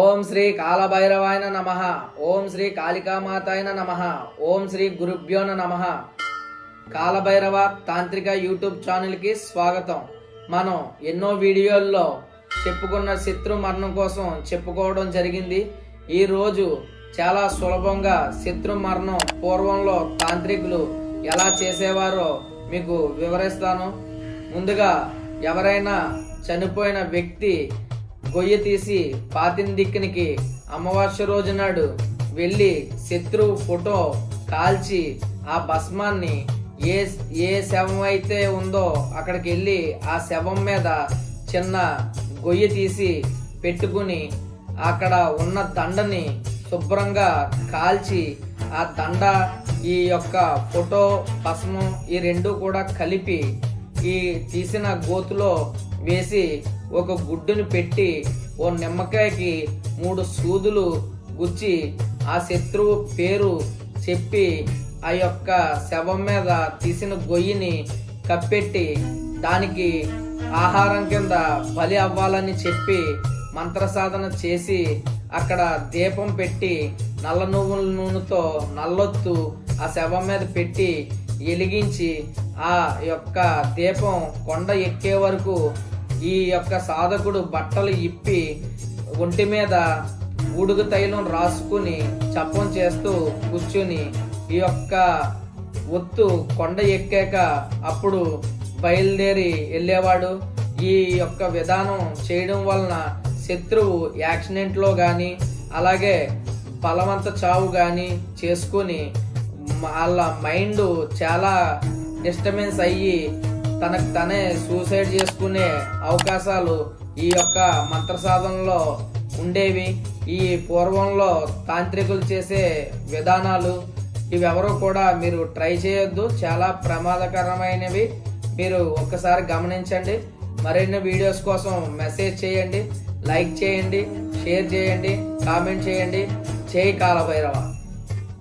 ఓం శ్రీ కాలభైరవాయన నమ. ఓం శ్రీ కాళికామాతాయన నమ. ఓం శ్రీ గురుభ్యోన నమ. కాలభైరవ తాంత్రిక యూట్యూబ్ ఛానల్కి స్వాగతం. మనం ఎన్నో వీడియోల్లో చెప్పుకున్న శత్రు మరణం కోసం చెప్పుకోవడం జరిగింది. ఈరోజు చాలా సులభంగా శత్రు మరణం పూర్వంలో తాంత్రికులు ఎలా చేసేవారో మీకు వివరిస్తాను. ముందుగా ఎవరైనా చనిపోయిన వ్యక్తి గొయ్య తీసి పాతిన దిక్కునికి అమావాస్య రోజు నాడు వెళ్ళి శత్రువు ఫోటో కాల్చి ఆ భస్మాన్ని ఏ ఏ శవం అయితే ఉందో అక్కడికి వెళ్ళి ఆ శవం మీద చిన్న గొయ్య తీసి పెట్టుకుని అక్కడ ఉన్న దండని శుభ్రంగా కాల్చి ఆ దండ ఈ యొక్క ఫోటో భస్మం ఈ రెండు కూడా కలిపి ఈ తీసిన గోతులో వేసి ఒక గుడ్డుని పెట్టి ఓ నిమ్మకాయకి మూడు సూదులు గుచ్చి ఆ శత్రువు పేరు చెప్పి ఆ యొక్క శవం మీద తీసిన గొయ్యిని కప్పెట్టి దానికి ఆహారం కింద బలి అవ్వాలని చెప్పి మంత్ర సాధన చేసి అక్కడ దీపం పెట్టి నల్ల నువ్వుల నూనెతో నల్లొత్తు ఆ శవం మీద పెట్టి వెలిగించి ఆ యొక్క దీపం కొండ ఎక్కే వరకు ఈ యొక్క సాధకుడు బట్టలు ఇప్పి ఒంటి మీద ఉడుగు తైలం రాసుకుని చప్పం చేస్తూ కూర్చుని ఈ యొక్క ఒత్తు కొండ ఎక్కాక అప్పుడు బయలుదేరి వెళ్ళేవాడు. ఈ యొక్క విధానం చేయడం వలన శత్రువు యాక్సిడెంట్లో కానీ అలాగే బలవంత చావు కానీ చేసుకుని వాళ్ళ మైండ్ చాలా డిస్టర్బెన్స్ అయ్యి తనకు తనే సూసైడ్ చేసుకునే అవకాశాలు ఈ యొక్క మంత్ర సాధనలో ఉండేవి. ఈ పూర్వంలో తాంత్రికులు చేసే విధానాలు ఇవెవరూ కూడా మీరు ట్రై చేయొద్దు. చాలా ప్రమాదకరమైనవి. మీరు ఒక్కసారి గమనించండి. మరిన్ని వీడియోస్ కోసం మెసేజ్ చేయండి. లైక్ చేయండి. షేర్ చేయండి. కామెంట్ చేయండి. చేయి కాలభైరవ.